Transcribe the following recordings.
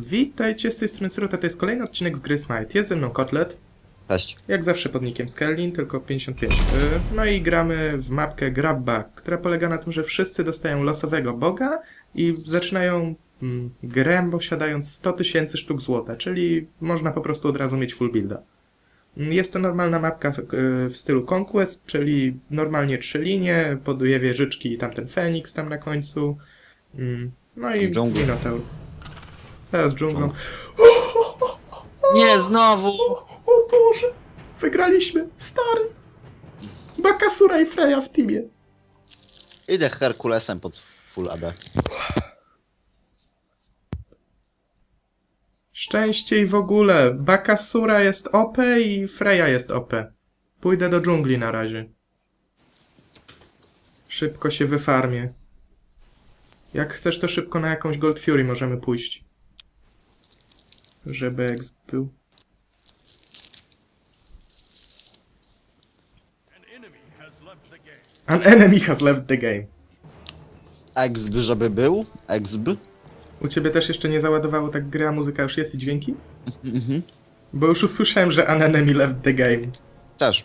Witajcie, z tej strony Srota, to jest kolejny odcinek z gry Smite. Jest ze mną Kotlet, Cześć. jak zawsze pod nickiem Skelin, tylko 55. Y, No i gramy w mapkę Grab Bug, która polega na tym, że wszyscy dostają losowego boga i zaczynają mm, grę posiadając 100 tysięcy sztuk złota, czyli można po prostu od razu mieć full builda. Mm, Jest to normalna mapka w, y, w stylu Conquest, czyli normalnie trzy linie, po dwie wieżyczki i tamten Feniks tam na końcu. Mm, No i Dżungla. Minotaur. Teraz dżunglą. Nie, znowu! O Boże! Wygraliśmy! Stary! Bakasura i Freya w teamie. Idę Herkulesem pod full AD. Szczęście i w ogóle. Bakasura jest OP i Freya jest OP. Pójdę do dżungli na razie. Szybko się wyfarmię. Jak chcesz, to szybko na jakąś Gold Fury możemy pójść. Żeby X był. An enemy has left the game. Exb, żeby był? Exb? U ciebie też jeszcze nie załadowało tak gry, a muzyka już jest i dźwięki? Mhm. Bo już usłyszałem, że an enemy left the game. Też.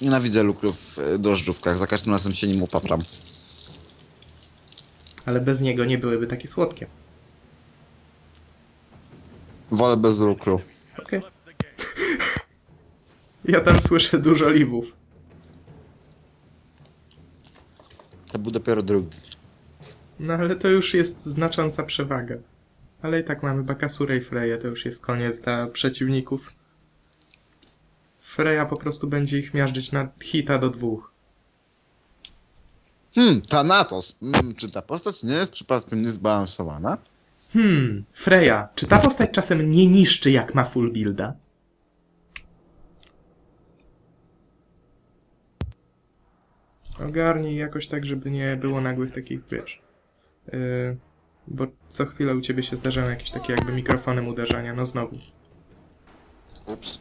Nienawidzę lukrów w drożdżówkach, za każdym razem się nim upapram. Ale bez niego nie byłyby takie słodkie. Wolę bez lukru. Okej. ja tam słyszę dużo liwów. To był dopiero drugi. No ale to już jest znacząca przewaga. Ale i tak mamy Bakasurę i Freya, to już jest koniec dla przeciwników. Freya po prostu będzie ich miażdżyć na hita do dwóch. Hmm, Thanatos. Hmm, czy ta postać nie jest przypadkiem niezbalansowana? Hmm, Freya, czy ta postać czasem nie niszczy jak ma full builda? Ogarnij jakoś tak, żeby nie było nagłych takich, wiesz... Yy, bo co chwilę u ciebie się zdarzają jakieś takie jakby mikrofonem uderzania, no znowu. Ups.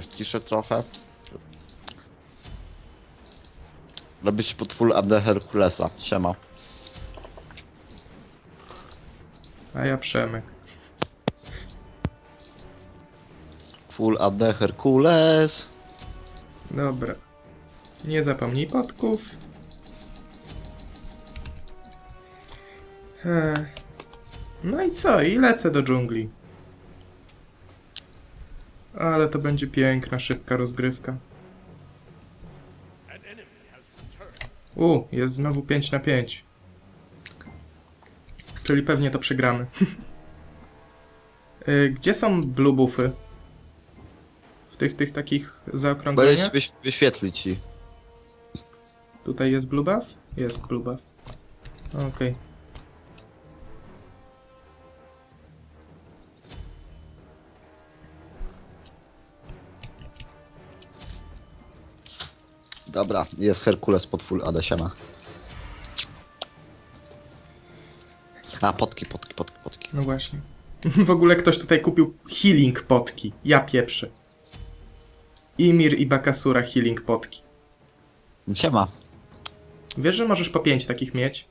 Ściszę trochę. Robię się pod full AD Herkulesa. Siema. A ja Przemek. Full AD Herkules. Dobra. Nie zapomnij podków. No i co? I lecę do dżungli. Ale to będzie piękna, szybka rozgrywka. U, jest znowu 5 na 5. Czyli pewnie to przegramy. Y, Gdzie są blue buffy? W tych, tych takich zaokrągleniach? Weź wyś wyświetlić ci. Tutaj jest blue buff? Jest blue buff. Okej. Dobra, jest Herkules pod full AD, siema. A, potki, potki, potki, potki. No właśnie. W ogóle ktoś tutaj kupił healing potki. Ja pieprzę. Imir i Bakasura healing potki. Siema. Wiesz, że możesz po pięć takich mieć?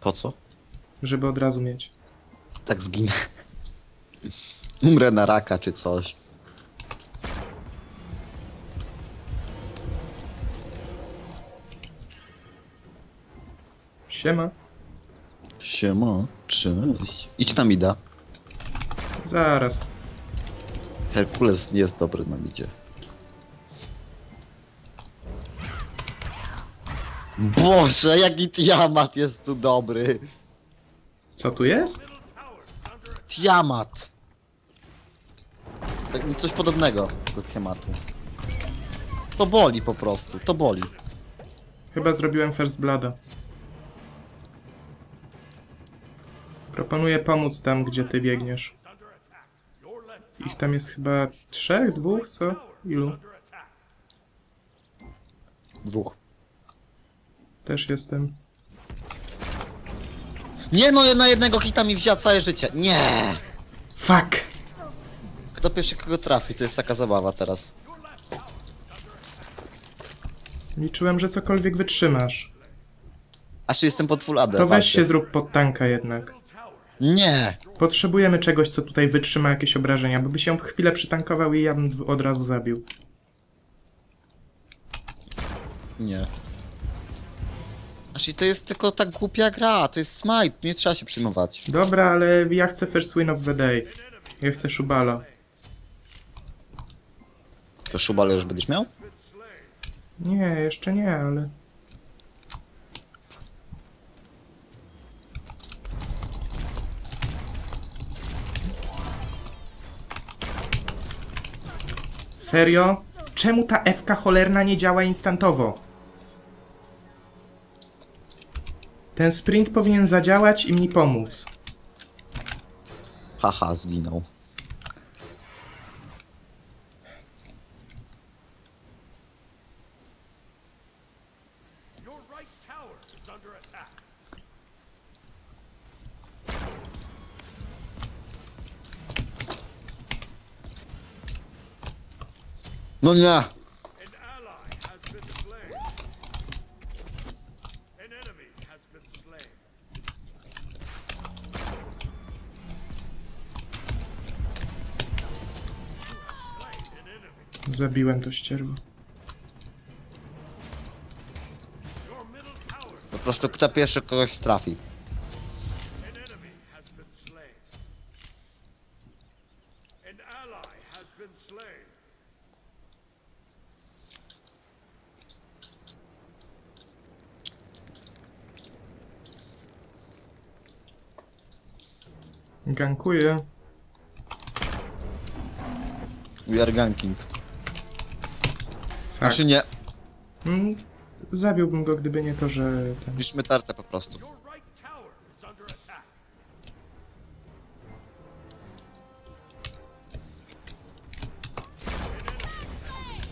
Po co? Żeby od razu mieć. Tak zginę. Umrę na raka czy coś. Siema. Siema, cześć. Idź tam ida. Zaraz. Herkules nie jest dobry na midzie. Boże, jaki Tiamat jest tu dobry. Co tu jest? Tiamat. Tak, coś podobnego do Tiamatu. To boli po prostu, to boli. Chyba zrobiłem first blooda. Proponuję pomóc tam, gdzie ty biegniesz. Ich tam jest chyba trzech, dwóch, co? Ilu? Dwóch. Też jestem. Nie no, na jednego hita mi wzięła całe życie. Nie! Fuck! Kto pierwszy kogo trafi, to jest taka zabawa teraz. Liczyłem, że cokolwiek wytrzymasz. Aż jestem pod full AD. To weź się zrób pod tanka jednak. Nie! Potrzebujemy czegoś, co tutaj wytrzyma jakieś obrażenia, bo by się chwilę przytankował i ja bym w- od razu zabił. Nie. I to jest tylko tak głupia gra, to jest smite, nie trzeba się przejmować. Dobra, ale ja chcę first win of the day. Ja chcę Szubala. To szubale już będziesz miał? Nie, jeszcze nie, ale... Serio? Czemu ta FK cholerna nie działa instantowo? Ten sprint powinien zadziałać i mi pomóc. Haha, zginął. Your right tower is under attack. No nie! An ally has been slain. An enemy has been slain. Slain an enemy. Zabiłem to ścierwo. Po prostu kto pierwszy kogoś trafi. an enemy has been slain. An ally has been slain. Gankuję. We are ganking. Fakt. Znaczy nie, Mm, zabiłbym go, gdyby nie to, że... Ten... liczmy tartę po prostu. Your right tower is under attack.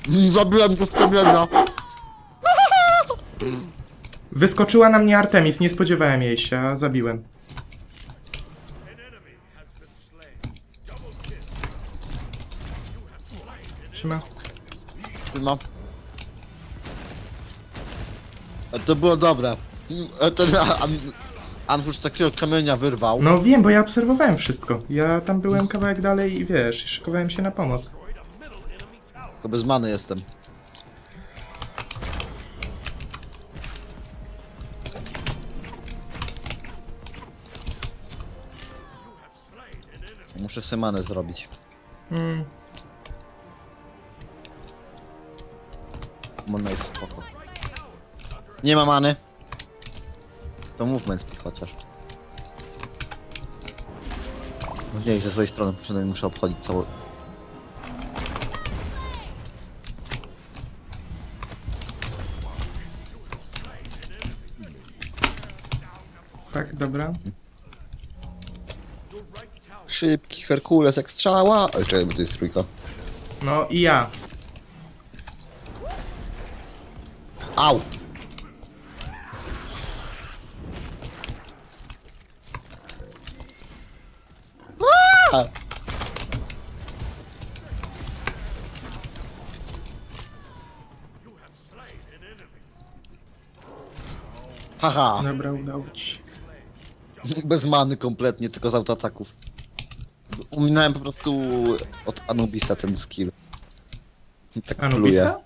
Mm, Zabiłem go z kamienia. Wyskoczyła na mnie Artemis, nie spodziewałem jej się, a zabiłem. An enemy has been slain. Double kill. Trzyma. No. A to było dobre. Mm, a Ten An- takiego kamienia wyrwał. No wiem, bo ja obserwowałem wszystko. Ja tam byłem kawałek dalej i wiesz, szykowałem się na pomoc. To bez many jestem. Muszę sobie manę zrobić. Mm, Mana jest spoko. Nie ma many. To movement speed chociaż. No nie, ze swojej strony przynajmniej muszę obchodzić całą... tak, dobra. Szybki Herkules jak strzała. Oj, czekaj, bo to jest trójka. No i ja. Au! Haha! Dobra, udało ci się. Bez many kompletnie, tylko z autoataków. Uminąłem po prostu od Anubisa ten skill. Tak pluje. Anubisa?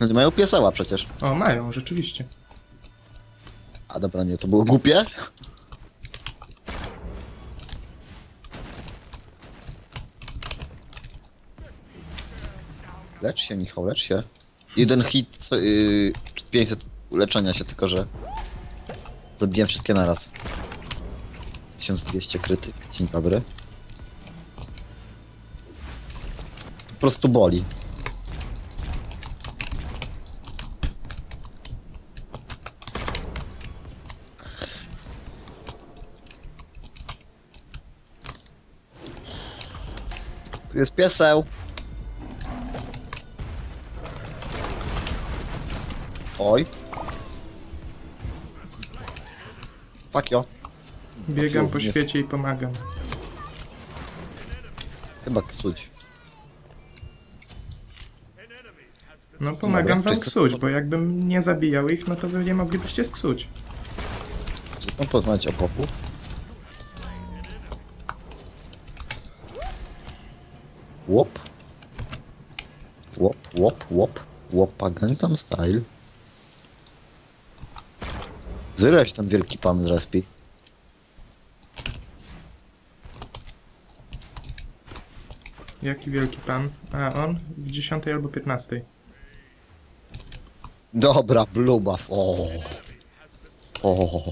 No nie mają pieseła przecież. O, mają, rzeczywiście. A dobra, nie, to było głupie. Lecz się, Michał, lecz się. Jeden hit, co, yy, 500 leczenia się, tylko że zabiłem wszystkie naraz. 1200 krytyk, dzień dobry. Po prostu boli. Jest pieseł. Oj. Fuck yo. Biegam po Nie. świecie i pomagam. Chyba been No pomagam wam ksuć, bo jakbym nie zabijał ich, no to wy nie moglibyście sksuć. Chcę porozmawiać o popu? Łop. Łop, łop, łop. Łopa Gangnam Style. Zryłeś ten wielki pan z respi. Jaki wielki pan? A on? W 10 albo 15. Dobra, blue buff. O. O.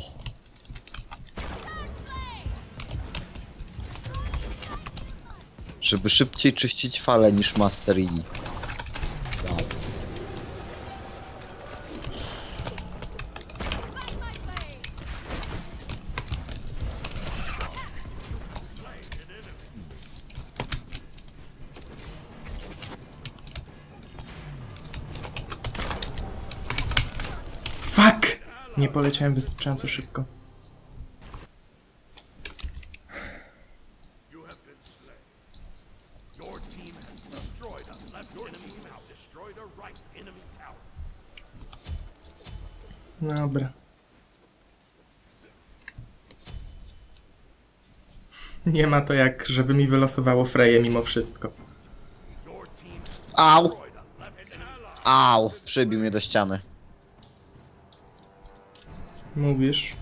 Żeby szybciej czyścić fale niż Master Yi. A right enemy tower. Dobra. Nie ma to jak, żeby mi wylosowało Freję mimo wszystko. Au! Au! Przybił mnie do ściany. Mówisz?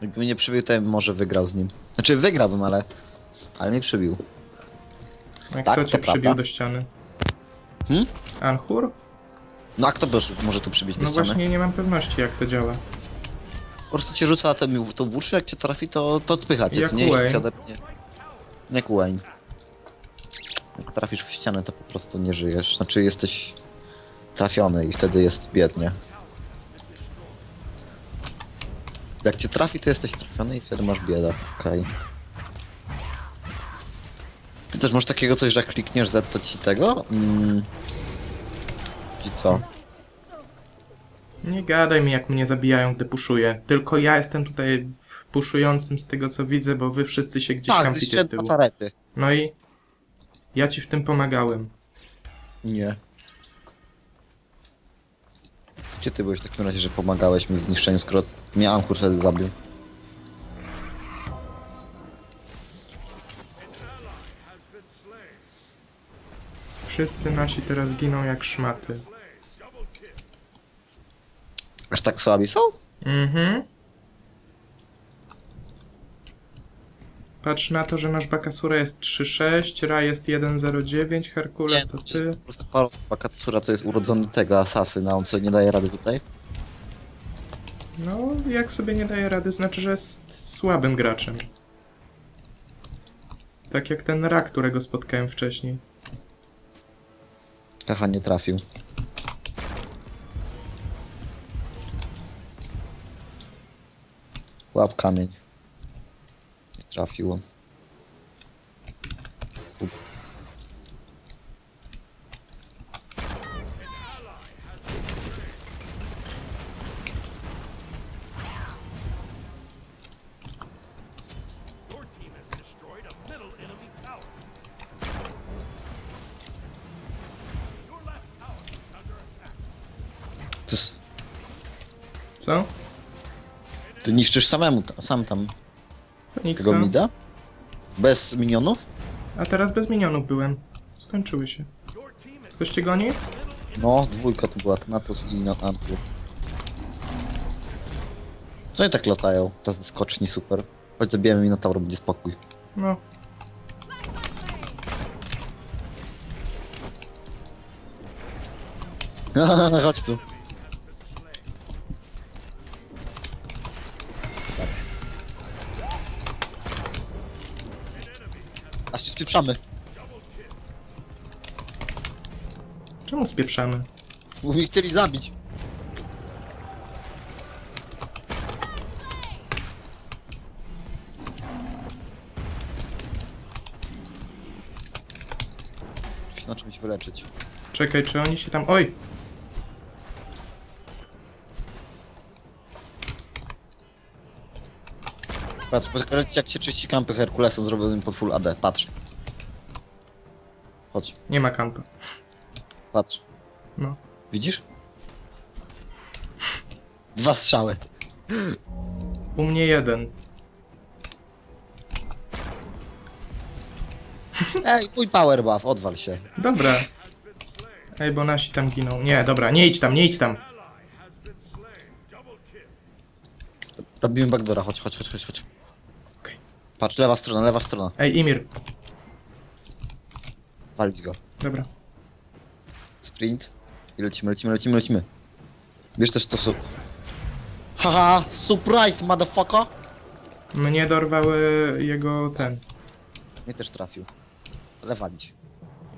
Jakby mnie nie przybił, to bym może wygrał z nim. Znaczy wygrałbym, ale... Ale mnie przybił. Jak Tak, kto to cię przybił prawda. do ściany? Hmm? Anchur? No a kto też może tu przybić do No ściany? właśnie nie mam pewności jak to działa. Po prostu cię rzuca ten to włóczy, jak cię trafi, to, to odpycha cię, Jak co nie? I Wayne. cię odepnie. Jak Wayne. Jak trafisz w ścianę, to po prostu nie żyjesz. Znaczy jesteś trafiony i wtedy jest biednie. Jak cię trafi, to jesteś trafiony i wtedy masz biedę. Okej. Ty też masz takiego coś, że jak klikniesz Z, to ci tego? Mm. I co? Nie gadaj mi jak mnie zabijają, gdy puszuję. Tylko ja jestem tutaj puszującym z tego co widzę, bo wy wszyscy się gdzieś Tak, kampicie z tyłu. No i ja ci w tym pomagałem. Nie. Gdzie ty byłeś w takim razie, że pomagałeś mi w zniszczeniu, skoro Ankur wtedy zabił? Wszyscy nasi teraz giną jak szmaty. Aż tak słabi są? Mhm. Patrz na to, że nasz Bakasura jest 3-6, Ra jest 1-0-9, Herkules to to ty. po prostu Bakatsura to jest urodzony tego asasyna, on sobie nie daje rady tutaj. No, jak sobie nie daje rady, znaczy, że jest słabym graczem. Tak jak ten Ra, którego spotkałem wcześniej. Kacha nie trafił. Łap kamień. Trafiło. To Co? ty niszczysz samemu, ta- sam tam Feniksa? tego mida? Bez minionów? A teraz bez minionów byłem. Skończyły się. Ktoś cię goni? No, dwójka to była, Thanatos i Na- Antur. Co oni tak latają? To skoczni super. Chodź zabijemy Minotaur, będzie spokój. No. Chodź tu. Spieprzamy. Czemu spieprzamy? Bo mnie chcieli zabić. Muszę na czymś wyleczyć. Czekaj, czy oni się tam... Oj! Patrz, pokażę ci jak się czyści kampy Herkulesem zrobionym pod full AD. Patrz. Chodź, Nie ma kampa. patrz. No. Widzisz? Dwa strzały. U mnie jeden. Ej, mój power buff, odwal się. Dobra. Ej, bo nasi tam giną. Nie, dobra, nie idź tam, nie idź tam. Robimy backdoora, chodź, chodź, chodź, chodź, chodź. Okej. Patrz, lewa strona, lewa strona. Ej, Imir. Walić go. Dobra. Sprint. I lecimy, lecimy, lecimy, lecimy. Wiesz też to są... Haha, surprise, motherfucker! Mnie dorwały jego ten. Mnie też trafił. Ale walić.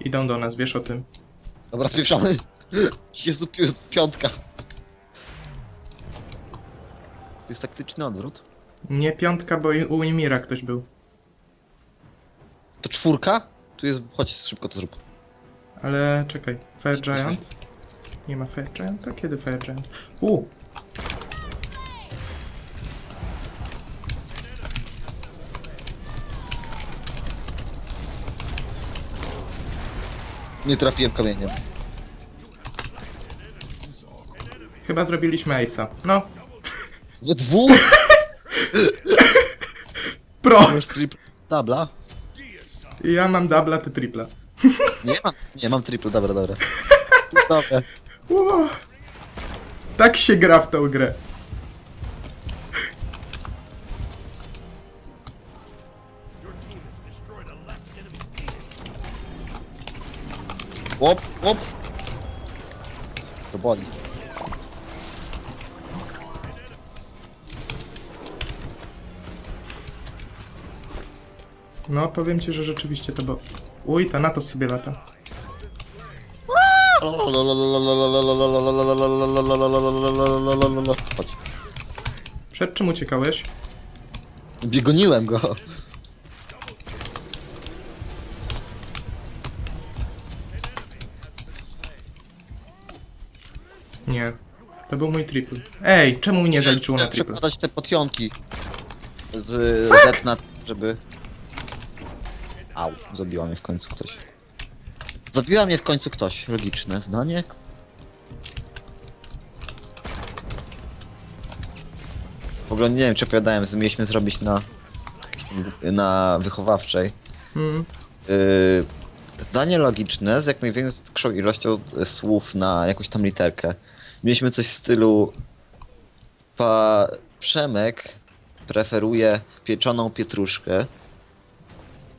Idą do nas, wiesz o tym. Dobra, spieprzamy. Jezu, pi piątka. To jest taktyczny odwrót. Nie piątka, bo i- u Imira ktoś był. To czwórka? Tu jest... Chodź, szybko to zrób. Ale czekaj, Fire Giant? Nie ma Fire Gianta? Kiedy Fire Giant? U, Nie trafiłem kamieniem. chyba zrobiliśmy Ace'a. No, We dwóch? pro! Masz. Dabla? Ja mam dubla, ty tripla. Nie mam, nie mam triple, dobra, dobra. Dobra. Ło. Tak się gra w tą grę. Łop, łop. To boli. No, powiem ci, że rzeczywiście to bo... Uj, ta Natos sobie lata. Chodź. Przed czym uciekałeś? Biegoniłem go. Nie. To był mój triple. Ej, czemu mi nie zaliczyło na Chciałem triple? te potionki z Z na żeby... Au, zabiła mnie w końcu ktoś. Zabiła mnie w końcu ktoś. Logiczne zdanie. W ogóle nie wiem czy opowiadałem, że mieliśmy zrobić na... na wychowawczej. Hmm. Yy, zdanie logiczne z jak największą ilością y, słów na jakąś tam literkę. Mieliśmy coś w stylu pa Przemek preferuje pieczoną pietruszkę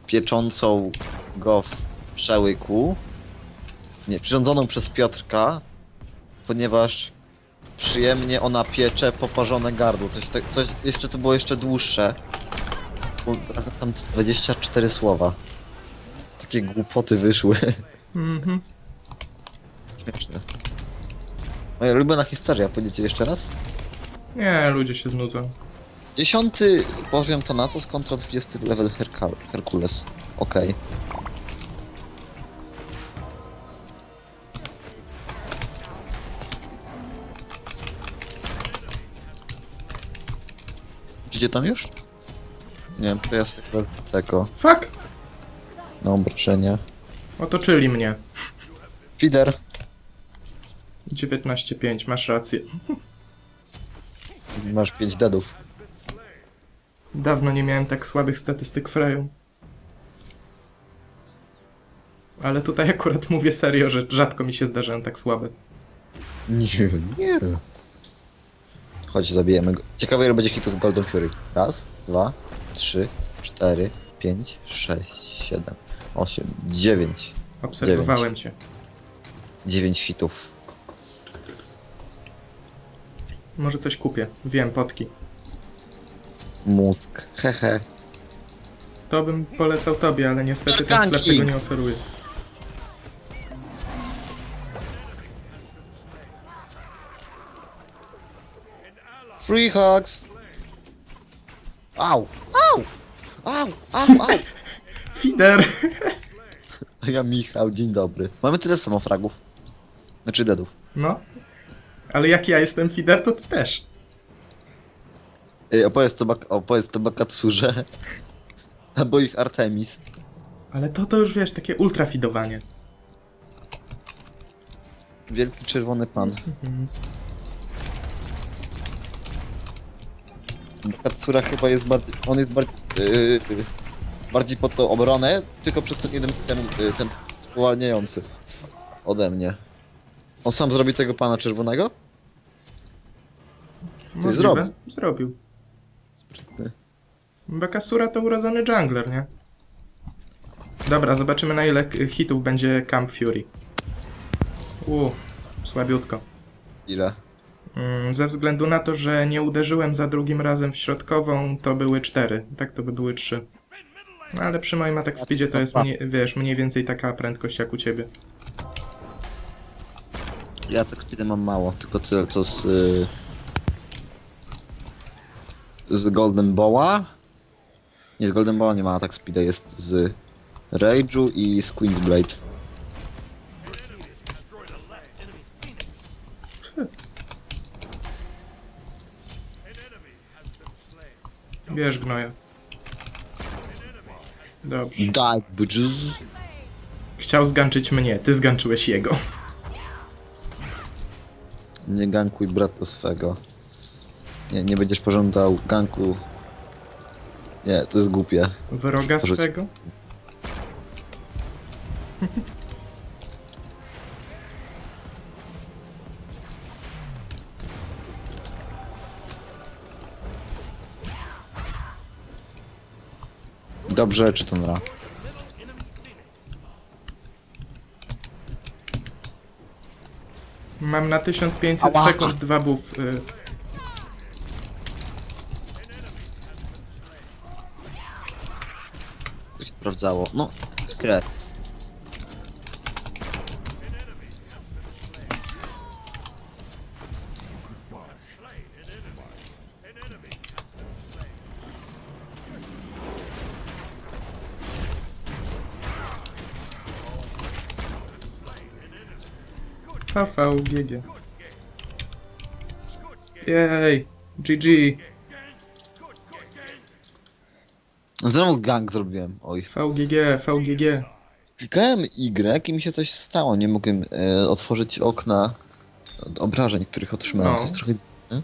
pieczącą go w przełyku nie, przyrządzoną przez Piotrka ponieważ przyjemnie ona piecze poparzone gardło coś, tak, coś jeszcze to było jeszcze dłuższe razem tam 24 słowa takie głupoty wyszły. Mhm. Śmieszne. Moja ulubiona historia, powiedziecie jeszcze raz? Nie, ludzie się znudzą. Dziesiąty poziom Thanatos kontra 20 level Herka Herkules. Okej. Idzie tam już? Nie wiem, to ja sobie wezmę tego Fuck! na obrażenia. Otoczyli mnie. Feeder. 19.5, masz rację. Masz 5 deadów. Dawno nie miałem tak słabych statystyk Freju. Ale tutaj akurat mówię serio, że rzadko mi się zdarzają tak słabe. Nie, nie. Chodź, zabijemy go. Ciekawe ile będzie hitów Golden Fury. Raz, dwa, trzy, cztery, pięć, sześć, siedem, osiem, dziewięć. Obserwowałem cię. Dziewięć hitów. Może coś kupię. Wiem, potki. Mózg. Hehe. To bym polecał tobie, ale niestety ten sklep tego nie oferuje. Free hugs. Au, au, au, au, au. Fider! A ja Michał, dzień dobry. Mamy tyle samo fragów. Znaczy deadów. No. Ale jak ja jestem Fider, to ty też. Ej, opowiedz to, bak opowiedz to Bakatsurze. Albo ich Artemis. Ale to to już wiesz, takie ultrafidowanie. wielki czerwony pan. Katsura chyba jest bardziej, on jest bardziej, yy, bardziej pod tą obronę, tylko przez ten jeden ten, yy, ten spowalniający ode mnie. On sam zrobi tego pana czerwonego? Możliwe. zrobił. Zrobił. Bakasura to urodzony jungler, nie? Dobra, zobaczymy na ile hitów będzie Camp Fury. U, słabiutko. Ile? Mm, Ze względu na to, że nie uderzyłem za drugim razem w środkową, to były cztery. Tak to by były trzy. No, ale przy moim attack speedzie to jest, mniej, wiesz, mniej więcej taka prędkość jak u ciebie. Ja tak speedy mam mało, tylko co, co z... Yy, z Golden Bowa? Nie, z Golden Bowa nie ma attack speeda, jest z Rage'u i z Queen's Blade. Bierz gnoja. Dobrze. Die, bitches. Chciał zganczyć mnie, ty zganczyłeś jego. Nie gankuj brata swego. Nie, nie będziesz pożądał ganku. Nie, to jest głupie. Wroga Porzuć. swego? Dobrze, czy to nra? Mam na 1500 Ała. sekund dwa buff. Y, To się sprawdzało. No, kret. VV, GG. Jej, GG, Znowu gang zrobiłem. Oj. VGG, VGG. Klikałem Y i mi się coś stało. Nie mogłem e, otworzyć okna od obrażeń, których otrzymałem. No. To jest trochę... dziwne.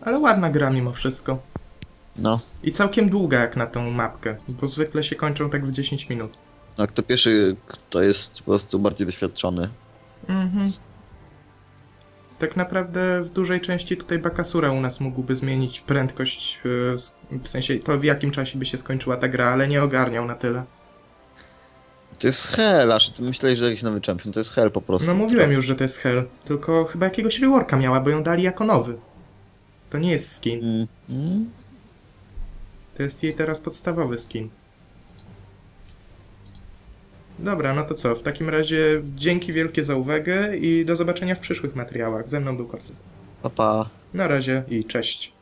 Ale ładna gra mimo wszystko. No. I całkiem długa jak na tą mapkę, bo zwykle się kończą tak w 10 minut. No, kto pierwszy, kto jest po prostu bardziej doświadczony. Mhm. Tak naprawdę w dużej części tutaj Bakasura u nas mógłby zmienić prędkość, s- w sensie to w jakim czasie by się skończyła ta gra, ale nie ogarniał na tyle. To jest hell, aż ty myślałeś, że jakiś nowy champion. To jest hell po prostu. No mówiłem już, że to jest Hell, tylko chyba jakiegoś reworka miała, bo ją dali jako nowy. To nie jest skin, mm. to jest jej teraz podstawowy skin. Dobra, no to co, w takim razie dzięki wielkie za uwagę i do zobaczenia w przyszłych materiałach. Ze mną był Kotlet. Pa, pa. Na razie i cześć.